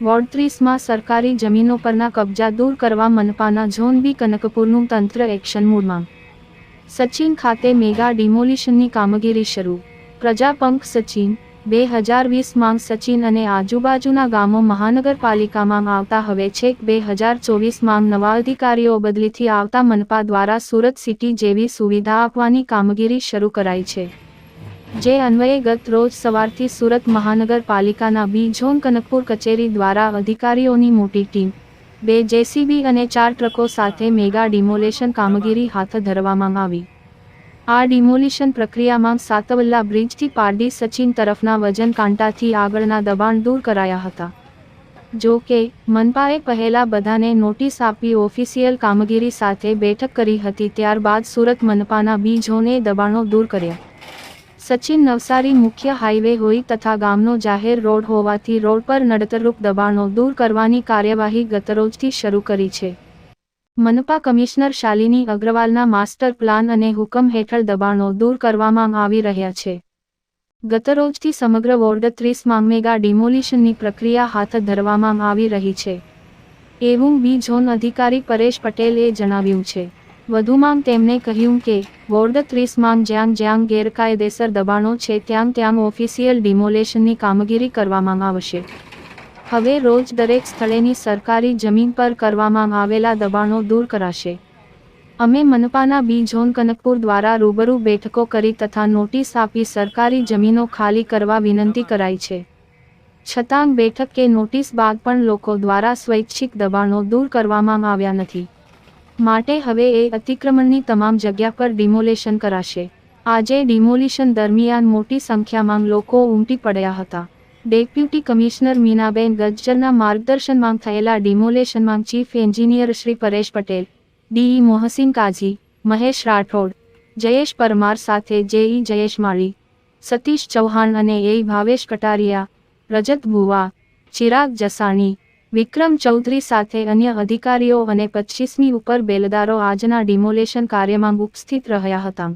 Ward ત્રીસમાં સરકારી જમીનો પરના કબજા દૂર કરવા મનપાના ઝોન બી કનકપુરનું તંત્ર એક્શન મૂડમાં. સચિન ખાતે મેગા ડિમોલિશનની કામગીરી શરૂ. પ્રજાપંખ સચિન, બે હજાર વીસમાં સચિન અને આજુબાજુના ગામો મહાનગરપાલિકામાં આવતા હવે છેક બે હજાર ચોવીસમાં નવા અધિકારીઓ બદલીથી આવતા મનપા દ્વારા સુરત સિટી જેવી સુવિધા આપવાની કામગીરી શરૂ કરાઈ છે. જે અન્વયે ગત રોજ સવારથી સુરત મહાનગરપાલિકાના બી ઝોન કનકપુર કચેરી દ્વારા અધિકારીઓની મોટી ટીમ, બે જેસીબી અને ચાર ટ્રકો સાથે મેગા ડિમોલેશન કામગીરી હાથ ધરવામાં આવી. આ ડિમોલિશન પ્રક્રિયામાં સાતવલ્લા બ્રિજથી પારડી સચિન તરફના વજન કાંટાથી આગળના દબાણ દૂર કરાયા હતા. જો કે, મનપાએ પહેલા બધાને નોટિસ આપી ઓફિશિયલ કામગીરી સાથે બેઠક કરી હતી, ત્યારબાદ સુરત મનપાના બી ઝોને દબાણો દૂર કર્યા. સચિન નવસારી મુખ્ય હાઈવે હોય તથા ગામનો જાહેર રોડ હોવાથી રોડ પર નડતરરૂપ દબાણો દૂર કરવાની કાર્યવાહી ગતરોજથી શરૂ કરી છે. મનપા કમિશનર શાલિની અગ્રવાલના માસ્ટર પ્લાન અને હુકમ હેઠળ દબાણો દૂર કરવામાં આવી રહ્યા છે. ગતરોજથી સમગ્ર વોર્ડ ત્રીસમાં મેગા ડિમોલિશનની પ્રક્રિયા હાથ ધરવામાં આવી રહી છે. એવું બી ઝોન અધિકારી પરેશ પટેલે જણાવ્યું છે. વધુમાં તેમણે કહ્યું કે વોર્ડ ત્રીસમાં જ્યાં જ્યાં ગેરકાયદેસર દબાણો છે ત્યાં ત્યાં ઓફિશિયલ ડિમોલેશનની કામગીરી કરવામાં આવશે. હવે રોજ દરેક સ્થળેની સરકારી જમીન પર કરવામાં આવેલા દબાણો દૂર કરાશે. અમે મનપાના બી. ઝોન કનકપુર દ્વારા રૂબરૂ બેઠકો કરી તથા નોટિસ આપી સરકારી જમીનો ખાલી કરવા વિનંતી કરાઈ છે. છતાં બેઠક કે નોટિસ બાદ પણ લોકો દ્વારા સ્વૈચ્છિક દબાણો દૂર કરવામાં આવ્યા નથી. માટે હવે એ અતિક્રમણની તમામ જગ્યા પર ડિમોલેશન કરાશે. આજે ડિમોલિશન દરમિયાન મોટી સંખ્યામાં લોકો ઉમટી પડ્યા હતા. ડેપ્યુટી કમિશનર મીનાબેન ગજ્જરના માર્ગદર્શનમાં થયેલા ડિમોલેશનમાં chief engineer Shri Paresh Patel DE Mohsin Kazi, Mahesh Rathod, Jayesh Parmar સાથે જેઈ જયેશ માળી, સતીશ ચૌહાણ અને એ. ભાવેશ કટારિયા, રજત ભુવા, ચિરાગ જસાણી વિક્રમ ચૌધરી સાથે અન્ય અધિકારીઓ અને પચ્ચીસમી ઉપર બેલદારો આજના ડિમોલેશન કાર્યમાં ઉપસ્થિત રહ્યા હતા.